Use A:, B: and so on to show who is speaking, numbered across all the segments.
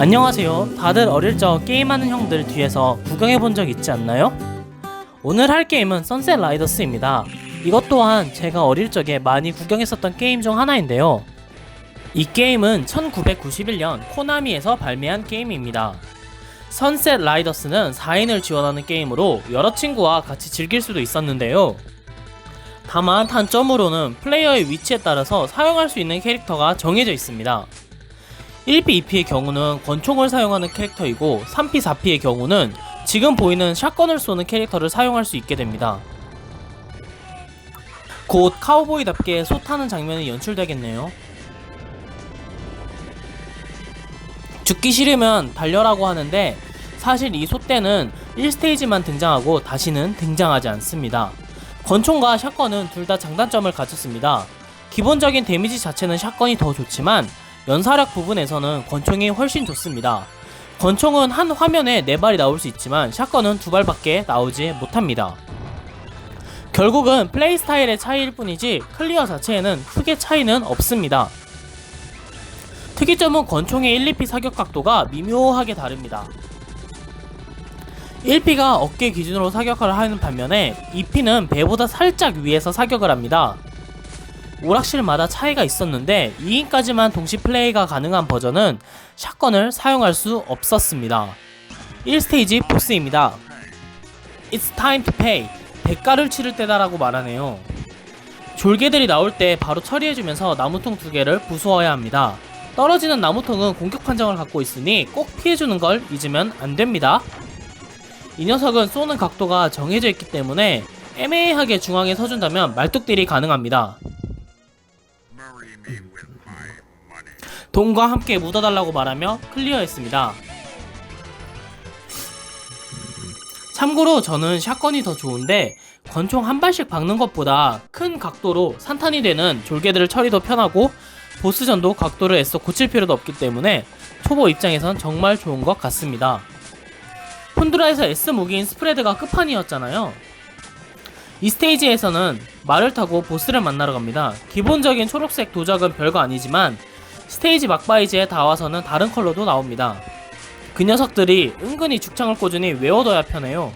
A: 안녕하세요. 다들 어릴 적 게임하는 형들 뒤에서 구경해 본 적 있지 않나요? 오늘 할 게임은 선셋 라이더스입니다. 이것 또한 제가 어릴 적에 많이 구경했었던 게임 중 하나인데요. 이 게임은 1991년 코나미에서 발매한 게임입니다. 선셋 라이더스는 4인을 지원하는 게임으로 여러 친구와 같이 즐길 수도 있었는데요. 다만 단점으로는 플레이어의 위치에 따라서 사용할 수 있는 캐릭터가 정해져 있습니다. 1P, 2P의 경우는 권총을 사용하는 캐릭터이고 3P, 4P의 경우는 지금 보이는 샷건을 쏘는 캐릭터를 사용할 수 있게 됩니다. 곧 카우보이답게 소 타는 장면이 연출되겠네요. 죽기 싫으면 달려라고 하는데 사실 이 소떼는 1스테이지만 등장하고 다시는 등장하지 않습니다. 권총과 샷건은 둘 다 장단점을 가졌습니다. 기본적인 데미지 자체는 샷건이 더 좋지만 연사력 부분에서는 권총이 훨씬 좋습니다. 권총은 한 화면에 4발이 나올 수 있지만 샷건은 2발밖에 나오지 못합니다. 결국은 플레이 스타일의 차이일 뿐이지 클리어 자체에는 크게 차이는 없습니다. 특이점은 권총의 1, 2P 사격 각도가 미묘하게 다릅니다. 1P가 어깨 기준으로 사격을 하는 반면에 2P는 배보다 살짝 위에서 사격을 합니다. 오락실마다 차이가 있었는데 2인까지만 동시 플레이가 가능한 버전은 샷건을 사용할 수 없었습니다. 1스테이지 보스입니다. It's time to pay. 대가를 치를 때다라고 말하네요. 졸개들이 나올 때 바로 처리해주면서 나무통 두 개를 부수어야 합니다. 떨어지는 나무통은 공격 판정을 갖고 있으니 꼭 피해주는 걸 잊으면 안 됩니다. 이 녀석은 쏘는 각도가 정해져 있기 때문에 애매하게 중앙에 서준다면 말뚝딜이 가능합니다. 돈과 함께 묻어달라고 말하며 클리어했습니다. 참고로 저는 샷건이 더 좋은데 권총 한 발씩 박는 것보다 큰 각도로 산탄이 되는 졸개들을 처리도 편하고 보스전도 각도를 애써 고칠 필요도 없기 때문에 초보 입장에선 정말 좋은 것 같습니다. 혼드라에서 S 무기인 스프레드가 끝판이었잖아요. 이 스테이지에서는 말을 타고 보스를 만나러 갑니다. 기본적인 초록색 도적은 별거 아니지만 스테이지 막바이즈에 다 와서는 다른 컬러도 나옵니다. 그 녀석들이 은근히 죽창을 꽂으니 외워둬야 편해요.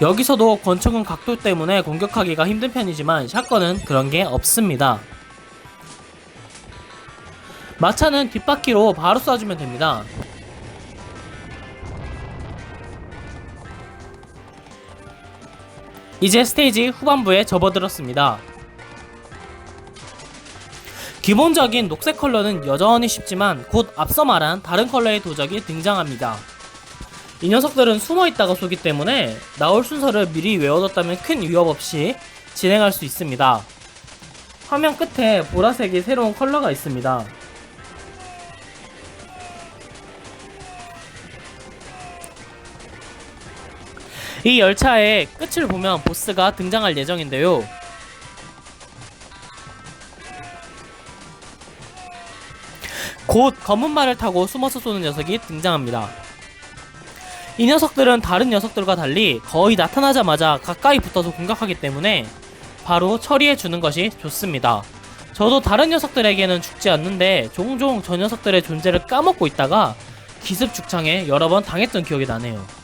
A: 여기서도 권총은 각도 때문에 공격하기가 힘든 편이지만 샷건은 그런 게 없습니다. 마차는 뒷바퀴로 바로 쏴주면 됩니다. 이제 스테이지 후반부에 접어들었습니다. 기본적인 녹색 컬러는 여전히 쉽지만 곧 앞서 말한 다른 컬러의 도적이 등장합니다. 이 녀석들은 숨어 있다가 쏘기 때문에 나올 순서를 미리 외워뒀다면 큰 위협 없이 진행할 수 있습니다. 화면 끝에 보라색이 새로운 컬러가 있습니다. 이 열차의 끝을 보면 보스가 등장할 예정인데요. 곧 검은 말을 타고 숨어서 쏘는 녀석이 등장합니다. 이 녀석들은 다른 녀석들과 달리 거의 나타나자마자 가까이 붙어서 공격하기 때문에 바로 처리해 주는 것이 좋습니다. 저도 다른 녀석들에게는 죽지 않는데 종종 저 녀석들의 존재를 까먹고 있다가 기습 죽창에 여러 번 당했던 기억이 나네요.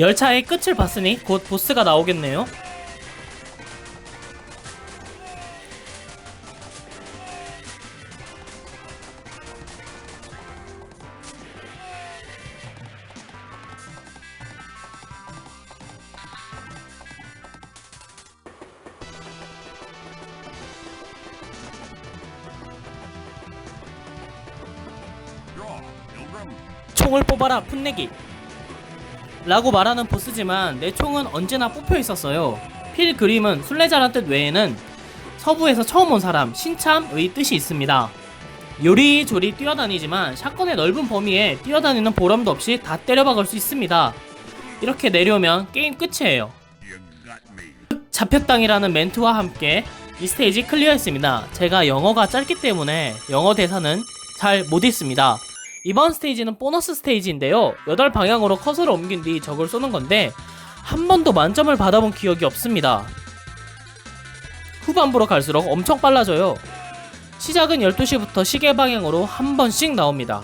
A: 열차의 끝을 봤으니 곧 보스가 나오겠네요. 총을 뽑아라 풋내기 라고 말하는 보스지만 내 총은 언제나 뽑혀 있었어요 필 그림은 순례자란 뜻 외에는 서부에서 처음 온 사람 신참의 뜻이 있습니다 요리조리 뛰어다니지만 샷건의 넓은 범위에 뛰어다니는 보람도 없이 다 때려박을 수 있습니다 이렇게 내려오면 게임 끝이에요. 잡혔당이라는 멘트와 함께 이 스테이지 클리어했습니다. 제가 영어가 짧기 때문에 영어 대사는 잘 못 읽습니다. 이번 스테이지는 보너스 스테이지인데요. 8방향으로 커서를 옮긴 뒤 적을 쏘는 건데 한 번도 만점을 받아본 기억이 없습니다. 후반부로 갈수록 엄청 빨라져요. 시작은 12시부터 시계 방향으로 한 번씩 나옵니다.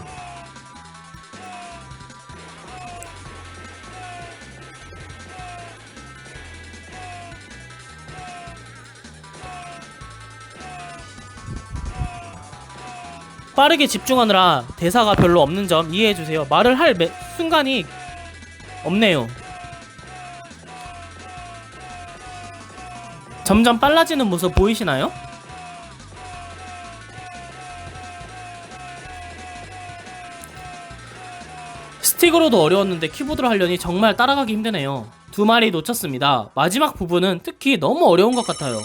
A: 빠르게 집중하느라 대사가 별로 없는 점 이해해주세요. 말을 할 매- 순간이 없네요. 점점 빨라지는 모습 보이시나요? 스틱으로도 어려웠는데 키보드로 하려니 정말 따라가기 힘드네요. 두 마리 놓쳤습니다. 마지막 부분은 특히 너무 어려운 것 같아요.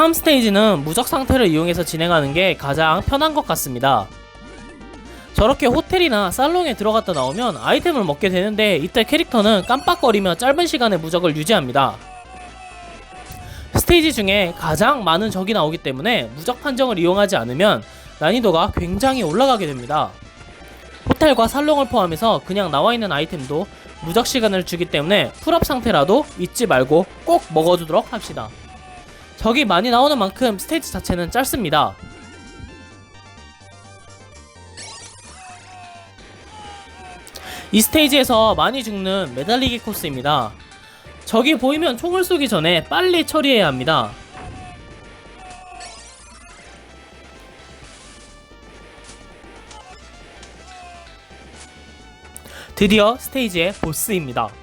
A: 삼 스테이지는 무적 상태를 이용해서 진행하는 게 가장 편한 것 같습니다. 저렇게 호텔이나 살롱에 들어갔다 나오면 아이템을 먹게 되는데 이때 캐릭터는 깜빡거리며 짧은 시간에 무적을 유지합니다. 스테이지 중에 가장 많은 적이 나오기 때문에 무적 판정을 이용하지 않으면 난이도가 굉장히 올라가게 됩니다. 호텔과 살롱을 포함해서 그냥 나와 있는 아이템도 무적 시간을 주기 때문에 풀업 상태라도 잊지 말고 꼭 먹어두도록 합시다. 적이 많이 나오는 만큼 스테이지 자체는 짧습니다. 이 스테이지에서 많이 죽는 매달리기 코스입니다. 적이 보이면 총을 쏘기 전에 빨리 처리해야 합니다. 드디어 스테이지의 보스입니다.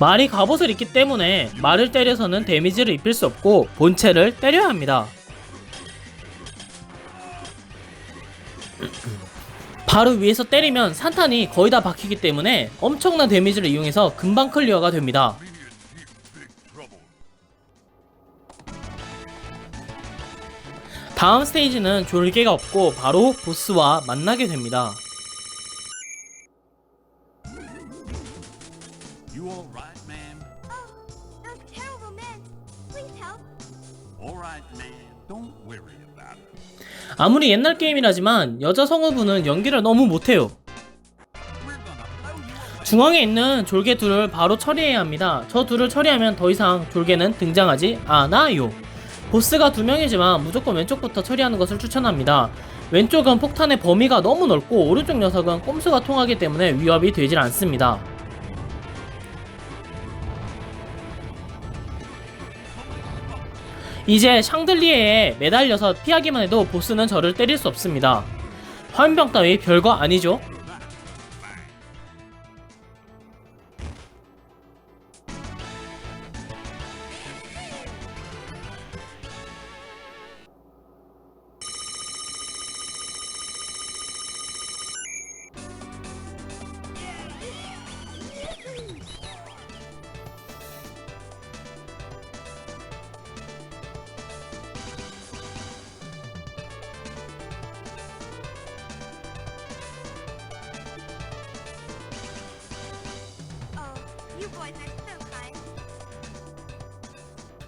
A: 말이 갑옷을 입기 때문에 말을 때려서는 데미지를 입힐 수 없고 본체를 때려야 합니다. 바로 위에서 때리면 산탄이 거의 다 박히기 때문에 엄청난 데미지를 이용해서 금방 클리어가 됩니다. 다음 스테이지는 졸개가 없고 바로 보스와 만나게 됩니다.
B: You all right, ma'am?
C: Oh, those terrible men. Please help.
B: All right, ma'am. Don't worry about it.
A: 아무리 옛날 게임이라지만 여자 성우분은 연기를 너무 못해요.
B: We're gonna blow you away.
A: 중앙에 있는 졸개 둘을 바로 처리해야 합니다. 저 둘을 처리하면 더 이상 졸개는 등장하지 않아요. 보스가 두 명이지만 무조건 왼쪽부터 처리하는 것을 추천합니다. 왼쪽은 폭탄의 범위가 너무 넓고 오른쪽 녀석은 꼼수가 통하기 때문에 위협이 되질 않습니다. 이제 샹들리에에 매달려서 피하기만 해도 보스는 저를 때릴 수 없습니다. 화염병 따위 별거 아니죠?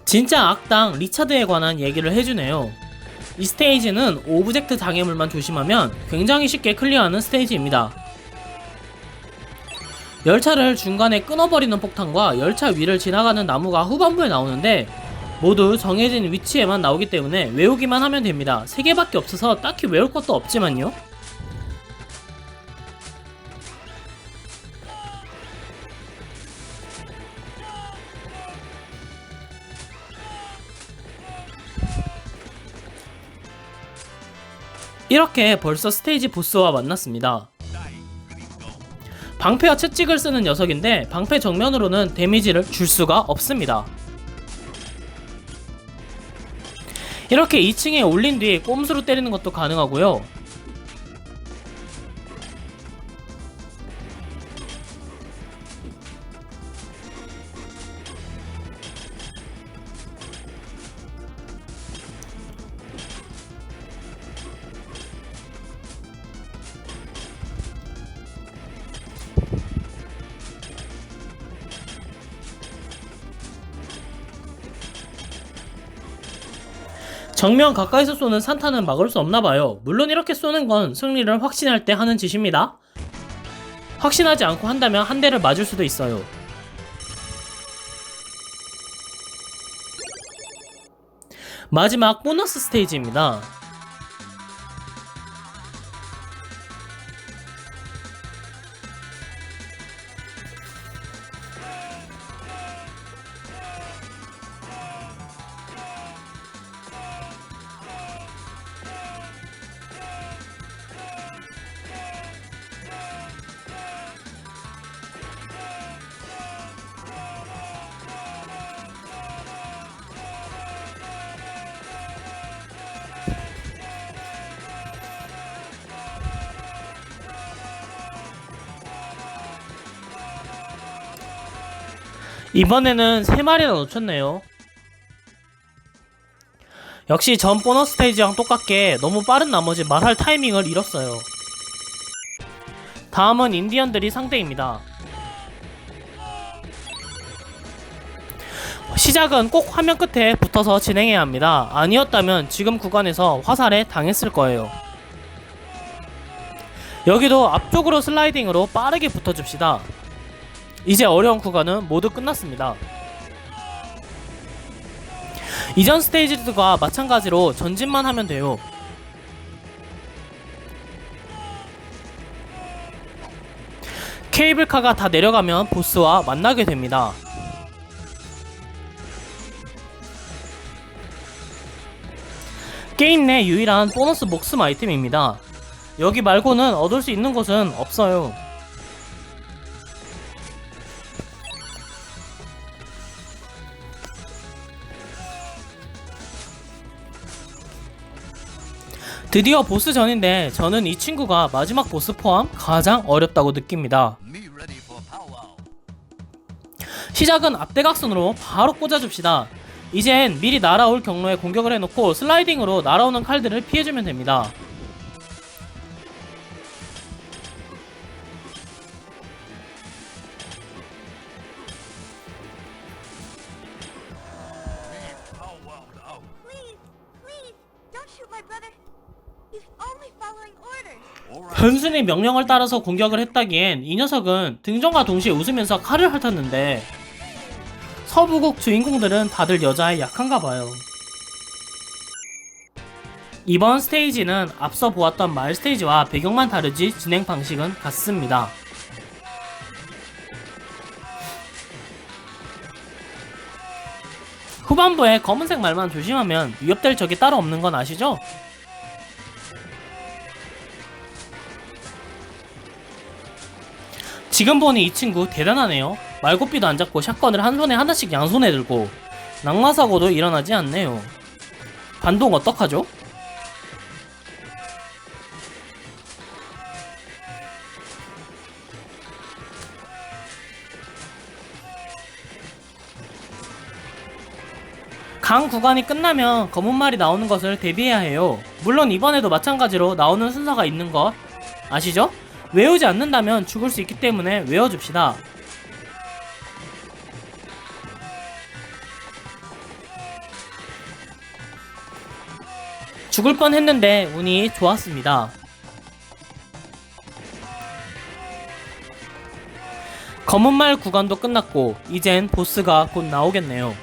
A: 진짜 악당 리차드에 관한 얘기를 해주네요. 이 스테이지는 오브젝트 장애물만 조심하면 굉장히 쉽게 클리어하는 스테이지입니다. 열차를 중간에 끊어버리는 폭탄과 열차 위를 지나가는 나무가 후반부에 나오는데 모두 정해진 위치에만 나오기 때문에 외우기만 하면 됩니다. 3개밖에 없어서 딱히 외울 것도 없지만요. 이렇게 벌써 스테이지 보스와 만났습니다. 방패와 채찍을 쓰는 녀석인데 방패 정면으로는 데미지를 줄 수가 없습니다. 이렇게 2층에 올린 뒤 꼼수로 때리는 것도 가능하고요. 정면 가까이서 쏘는 산타는 막을 수 없나봐요. 물론 이렇게 쏘는 건 승리를 확신할 때 하는 짓입니다. 확신하지 않고 한다면 한 대를 맞을 수도 있어요. 마지막 보너스 스테이지입니다. 이번에는 3마리나 놓쳤네요. 역시 전 보너스 스테이지랑 똑같게 너무 빠른 나머지 말할 타이밍을 잃었어요. 다음은 인디언들이 상대입니다. 시작은 꼭 화면 끝에 붙어서 진행해야 합니다. 아니었다면 지금 구간에서 화살에 당했을 거예요. 여기도 앞쪽으로 슬라이딩으로 빠르게 붙어줍시다. 이제 어려운 구간은 모두 끝났습니다. 이전 스테이지들과 마찬가지로 전진만 하면 돼요. 케이블카가 다 내려가면 보스와 만나게 됩니다. 게임 내 유일한 보너스 목숨 아이템입니다. 여기 말고는 얻을 수 있는 곳은 없어요. 드디어 보스 전인데 저는 이 친구가 마지막 보스 포함 가장 어렵다고 느낍니다. 시작은 앞대각선으로 바로 꽂아줍시다. 이젠 미리 날아올 경로에 공격을 해놓고 슬라이딩으로 날아오는 칼들을 피해주면 됩니다. 현순의 명령을 따라서 공격을 했다기엔 이 녀석은 등장과 동시에 웃으면서 칼을 핥았는데 서부국 주인공들은 다들 여자에 약한가 봐요. 이번 스테이지는 앞서 보았던 마을 스테이지와 배경만 다르지 진행 방식은 같습니다. 후반부에 검은색 말만 조심하면 위협될 적이 따로 없는 건 아시죠? 지금 보니 이 친구 대단하네요. 말고삐도 안 잡고 샷건을 한 손에 하나씩 양손에 들고 낙마사고도 일어나지 않네요. 반동 어떡하죠? 강 구간이 끝나면 검은 말이 나오는 것을 대비해야 해요. 물론 이번에도 마찬가지로 나오는 순서가 있는 것 아시죠? 외우지 않는다면 죽을 수 있기 때문에 외워줍시다. 죽을 뻔 했는데 운이 좋았습니다. 검은 말 구간도 끝났고 이젠 보스가 곧 나오겠네요.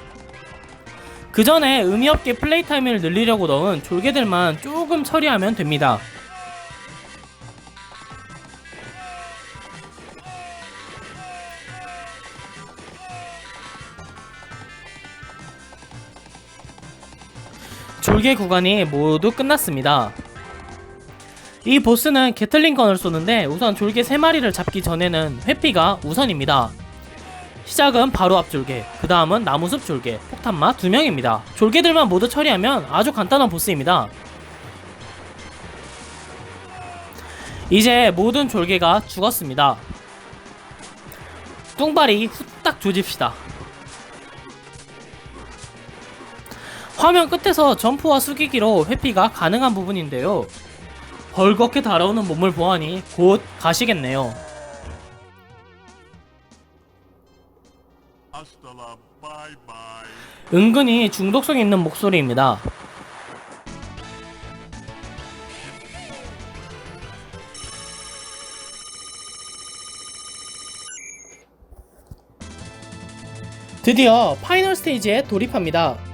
A: 그 전에 의미 없게 플레이 타임을 늘리려고 넣은 졸개들만 조금 처리하면 됩니다. 졸개 구간이 모두 끝났습니다. 이 보스는 게틀링건을 쏘는데 우선 졸개 3마리를 잡기 전에는 회피가 우선입니다. 시작은 바로 앞 졸개, 그 다음은 나무숲 졸개, 폭탄마 2명입니다. 졸개들만 모두 처리하면 아주 간단한 보스입니다. 이제 모든 졸개가 죽었습니다. 뚱바리 후딱 조집시다. 화면 끝에서 점프와 숙이기로 회피가 가능한 부분인데요. 벌겋게 달아오는 몸을 보아니 곧 가시겠네요. 은근히 중독성 있는 목소리입니다. 드디어 파이널 스테이지에 돌입합니다.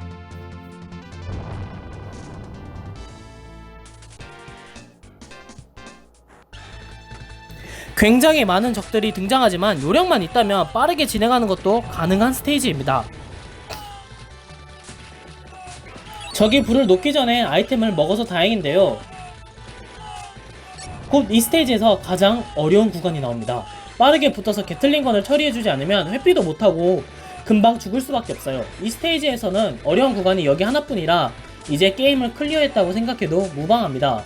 A: 굉장히 많은 적들이 등장하지만 요령만 있다면 빠르게 진행하는 것도 가능한 스테이지입니다. 적이 불을 녹기 전에 아이템을 먹어서 다행인데요. 곧 이 스테이지에서 가장 어려운 구간이 나옵니다. 빠르게 붙어서 게틀링건을 처리해주지 않으면 회피도 못하고 금방 죽을 수밖에 없어요. 이 스테이지에서는 어려운 구간이 여기 하나뿐이라 이제 게임을 클리어했다고 생각해도 무방합니다.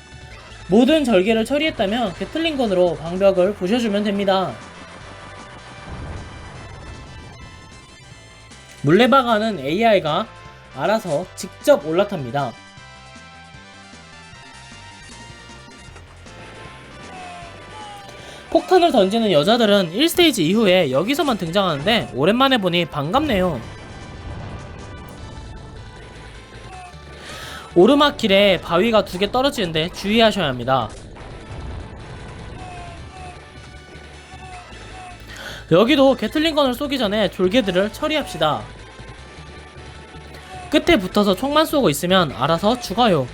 A: 모든 절개를 처리했다면 게틀링건으로 방벽을 부셔주면 됩니다. 물레방아는 AI가 알아서 직접 올라탑니다. 폭탄을 던지는 여자들은 1스테이지 이후에 여기서만 등장하는데 오랜만에 보니 반갑네요. 오르막길에 바위가 두 개 떨어지는데 주의하셔야 합니다. 여기도 게틀링건을 쏘기 전에 졸개들을 처리합시다. 끝에 붙어서 총만 쏘고 있으면 알아서 죽어요.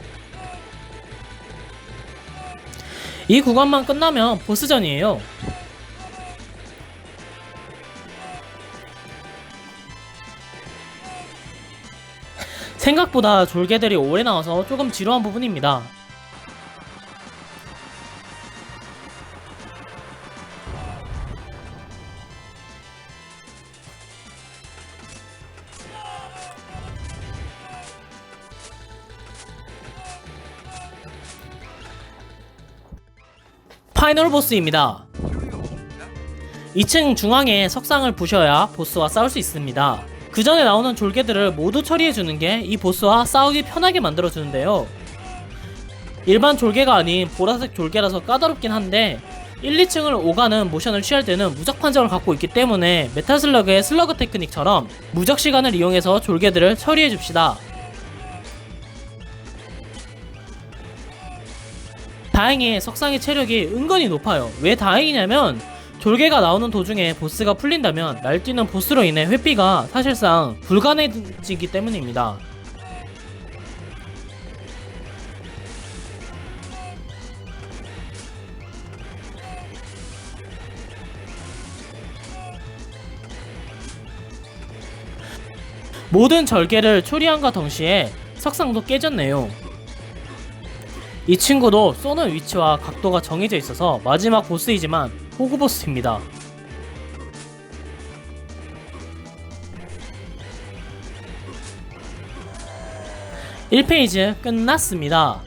A: 이 구간만 끝나면 보스전이에요. 생각보다 졸개들이 오래 나와서 조금 지루한 부분입니다. 파이널 보스입니다. 2층 중앙에 석상을 부셔야 보스와 싸울 수 있습니다. 그 전에 나오는 졸개들을 모두 처리해주는 게 이 보스와 싸우기 편하게 만들어주는데요. 일반 졸개가 아닌 보라색 졸개라서 까다롭긴 한데 1, 2층을 오가는 모션을 취할 때는 무적 판정을 갖고 있기 때문에 메탈슬러그의 슬러그 테크닉처럼 무적 시간을 이용해서 졸개들을 처리해줍시다. 다행히 석상의 체력이 은근히 높아요. 왜 다행이냐면 졸개가 나오는 도중에 보스가 풀린다면 날뛰는 보스로 인해 회피가 사실상 불가능해지기 때문입니다. 모든 절개를 처리함과 동시에 석상도 깨졌네요. 이 친구도 쏘는 위치와 각도가 정해져 있어서 마지막 보스이지만 호구 보스입니다. (1페이지) 끝났습니다.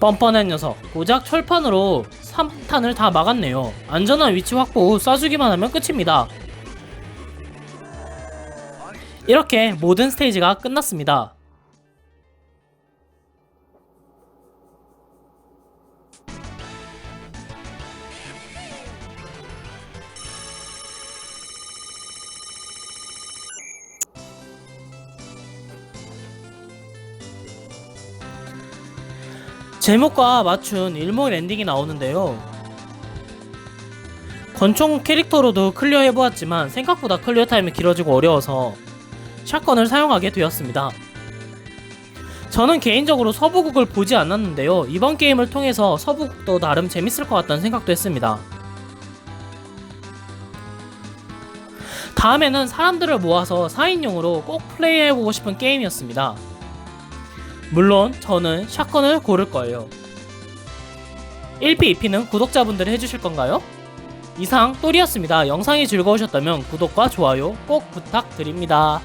A: 뻔뻔한 녀석 고작 철판으로 3탄을 다 막았네요 안전한 위치 확보 후 쏴주기만 하면 끝입니다 이렇게 모든 스테이지가 끝났습니다. 제목과 맞춘 일몰 엔딩이 나오는데요. 권총 캐릭터로도 클리어 해보았지만 생각보다 클리어 타임이 길어지고 어려워서 샷건을 사용하게 되었습니다. 저는 개인적으로 서부국을 보지 않았는데요. 이번 게임을 통해서 서부국도 나름 재밌을 것 같다는 생각도 했습니다. 다음에는 사람들을 모아서 4인용으로 꼭 플레이해보고 싶은 게임이었습니다. 물론 저는 샷건을 고를 거예요. 1P, 2P는 구독자분들이 해주실 건가요? 이상 또리였습니다. 영상이 즐거우셨다면 구독과 좋아요 꼭 부탁드립니다.